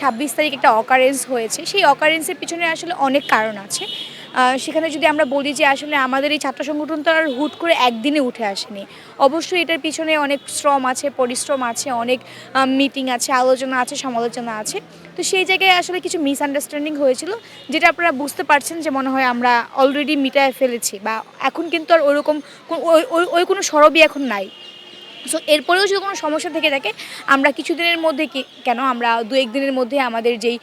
ছাব্বিশ তারিখ একটা অকারেন্স হয়েছে। সেই অকারেন্সের পিছনে আসলে অনেক কারণ আছে। সেখানে যদি আমরা বলি যে আসলে আমাদের এই ছাত্র সংগঠন তো আর হুট করে একদিনে উঠে আসেনি। অবশ্যই এটার পিছনে অনেক শ্রম আছে, পরিশ্রম আছে, অনেক মিটিং আছে, আলোচনা আছে, সমালোচনা আছে। তো সেই জায়গায় আসলে কিছু মিসআন্ডারস্ট্যান্ডিং হয়েছিল, যেটা আপনারা বুঝতে পারছেন যে মনে হয় আমরা অলরেডি মিটায় ফেলেছি বা এখন কিন্তু আর ওরকম ওই- কোনো সরবই এখন নাই। সো এরপরেও যদি কোনো সমস্যা থেকে থাকে, আমরা কিছুদিনের মধ্যে কি, কেন? আমরা দু একদিনের মধ্যে আমাদের যেই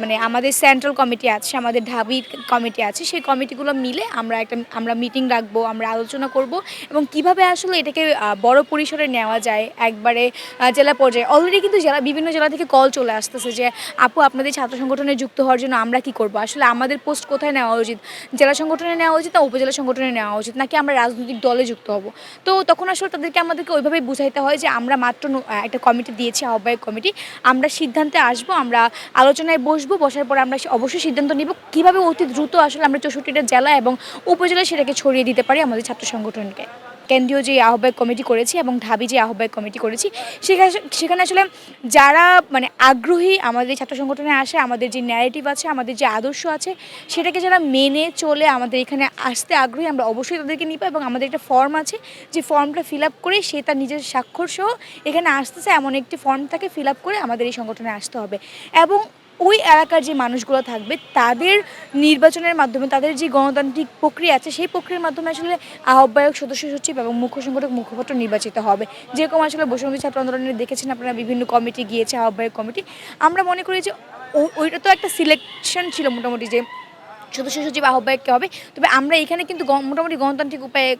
মানে আমাদের সেন্ট্রাল কমিটি আছে, আমাদের ঢাবির কমিটি আছে, সেই কমিটিগুলো মিলে আমরা একটা, আমরা মিটিং রাখব, আমরা আলোচনা করব এবং কীভাবে আসলে এটাকে বড় পরিসরে নেওয়া যায়, একবারে জেলা পর্যায়ে। অলরেডি কিন্তু জেলা, বিভিন্ন জেলা থেকে কল চলে আসতেছে যে, আপু, আপনাদের ছাত্র সংগঠনে যুক্ত হওয়ার জন্য আমরা কি করব? আসলে আমাদের পোস্ট কোথায় নেওয়া উচিত? জেলা সংগঠনে নেওয়া উচিত না উপজেলা সংগঠনে নেওয়া উচিত? নাকি আমরা রাজনৈতিক দলে যুক্ত হব? তো তখন আসলে তাদেরকে আমাদেরকে ওইভাবেই বুঝাইতে হয় যে আমরা মাত্র একটা কমিটি দিয়েছি, আহ্বায়ক কমিটি। আমরা সিদ্ধান্তে আসব, আমরা আলোচনায় বসবো, বসার পর আমরা অবশ্যই সিদ্ধান্ত নিব কীভাবে অতি দ্রুত আসলে আমরা চৌষট্টিটা জেলা এবং উপজেলায় সেটাকে ছড়িয়ে দিতে পারি আমাদের ছাত্র সংগঠনকে। কেন্দ্রীয় যে আহ্বায়ক কমিটি করেছি এবং ঢাবি যে আহ্বায়ক কমিটি করেছি, সেখানে সেখানে আসলে যারা মানে আগ্রহী আমাদের ছাত্র সংগঠনে আসে, আমাদের যে ন্যারেটিভ আছে, আমাদের যে আদর্শ আছে, সেটাকে যারা মেনে চলে আমাদের এখানে আসতে আগ্রহী, আমরা অবশ্যই তাদেরকে নিব এবং আমাদের একটা ফর্ম আছে, যে ফর্মটা ফিল আপ করে সে তার নিজের স্বাক্ষর সহ এখানে আসতেছে, এমন একটি ফর্ম তাকে ফিল আপ করে আমাদের এই সংগঠনে আসতে হবে। এবং ওই এলাকার যে মানুষগুলো থাকবে, তাদের নির্বাচনের মাধ্যমে, তাদের যে গণতান্ত্রিক প্রক্রিয়া আছে, সেই প্রক্রিয়ার মাধ্যমে আসলে আহ্বায়ক সদস্য সচিব এবং মুখ্য সংগঠক মুখপাত্র নির্বাচিত হবে। যেরকম আসলে বসুমতী ছাত্র আন্দোলনে দেখেছেন আপনারা, বিভিন্ন কমিটি গিয়েছে, আহ্বায়ক কমিটি। আমরা মনে করি যে ওইটা তো একটা সিলেকশন ছিল মোটামুটি যে সদস্য সচিব আহ্বায়ককে হবে। তবে আমরা এখানে কিন্তু মোটামুটি গণতান্ত্রিক উপায়ে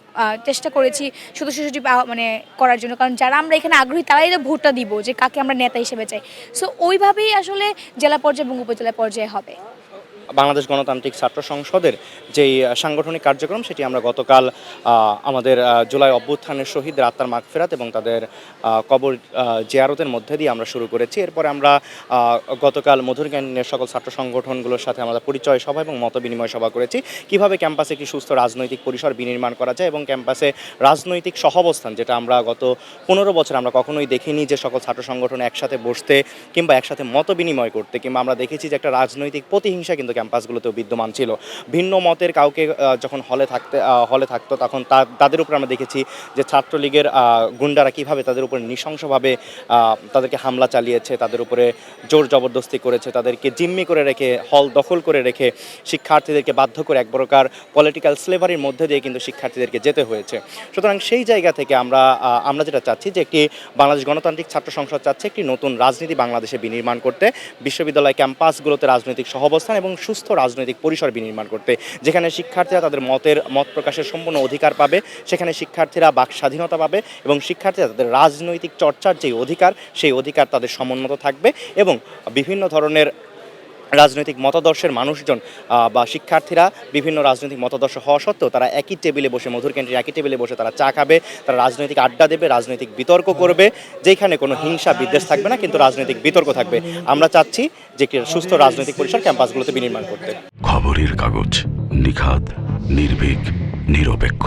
চেষ্টা করেছি সদস্য সচিব মানে করার জন্য। কারণ যারা আমরা এখানে আগ্রহী, তারাই তো ভোটটা দিব যে কাকে আমরা নেতা হিসেবে চাই। সো ওইভাবেই আসলে জেলা পর্যায়ে এবং উপজেলা পর্যায়ে হবে। বাংলাদেশ গণতান্ত্রিক ছাত্র সংসদের যেই সাংগঠনিক কার্যক্রম, সেটি আমরা গতকাল আমাদের জুলাই অভ্যুত্থানের শহীদদের আত্মার মাগফেরাত এবং তাদের কবর জিয়ারতের মধ্যে দিয়ে আমরা শুরু করেছি। এরপরে আমরা গতকাল মধুর ক্যান্টিনের সকল ছাত্র সংগঠনগুলোর সাথে আমরা পরিচয় সভা এবং মত বিনিময় সভা করেছি। কীভাবে ক্যাম্পাসে একটি সুস্থ রাজনৈতিক পরিসর বিনির্মাণ করা যায় এবং ক্যাম্পাসে রাজনৈতিক সহাবস্থান, যেটা আমরা গত পনেরো বছর আমরা কখনোই দেখিনি যে সকল ছাত্র সংগঠন একসাথে বসতে কিংবা একসাথে মত বিনিময় করতে কিংবা আমরা দেখেছি যে একটা রাজনৈতিক প্রতিহিংসা কিন্তু ক্যাম্পাসগুলোতেও বিদ্যমান ছিল। ভিন্ন মতের কাউকে যখন হলে থাকতে হলে থাকতো, তখন তাদের উপর আমরা দেখেছি যে ছাত্রলীগের গুন্ডারা কীভাবে তাদের উপরে নৃশংসভাবে তাদেরকে হামলা চালিয়েছে, তাদের উপরে জোর জবরদস্তি করেছে, তাদেরকে জিম্মি করে রেখে, হল দখল করে রেখে শিক্ষার্থীদেরকে বাধ্য করে এক প্রকার পলিটিক্যাল স্লেভারির মধ্যে দিয়ে কিন্তু শিক্ষার্থীদেরকে যেতে হয়েছে। সুতরাং সেই জায়গা থেকে আমরা আমরা যেটা চাচ্ছি যে একটি বাংলাদেশ গণতান্ত্রিক ছাত্র সংসদ চাচ্ছে একটি নতুন রাজনীতি বাংলাদেশে বিনির্মাণ করতে। বিশ্ববিদ্যালয় ক্যাম্পাসগুলোতে রাজনৈতিক সহাবস্থান এবং সুস্থ রাজনৈতিক পরিসর বিনির্মাণ করতে। যেখানে শিক্ষার্থীরা তাদের মতের, মত প্রকাশের সম্পূর্ণ অধিকার পাবে, সেখানে শিক্ষার্থীরা বাক স্বাধীনতা পাবে এবং শিক্ষার্থীরা তাদের রাজনৈতিক চর্চার যে অধিকার, সেই অধিকার তাদের সমুন্নত থাকবে এবং বিভিন্ন ধরনের রাজনৈতিক মতাদর্শের মানুষজন বা শিক্ষার্থীরা বিভিন্ন রাজনৈতিক মতাদর্শ হওয়া সত্ত্বেও তারা একই টেবিলে বসে, মধুর ক্যান্টিন একই টেবিলে বসে তারা চা খাবে, তারা রাজনৈতিক আড্ডা দেবে, রাজনৈতিক বিতর্ক করবে, যেখানে কোনো হিংসা, বিদ্বেষ থাকবে না, কিন্তু রাজনৈতিক বিতর্ক থাকবে। আমরা চাচ্ছি যে সুস্থ রাজনৈতিক পরিসর ক্যাম্পাসগুলোতে বিনির্মাণ করতে। খবরের কাগজ নিখাদ, নির্ভীক, নিরপেক্ষ।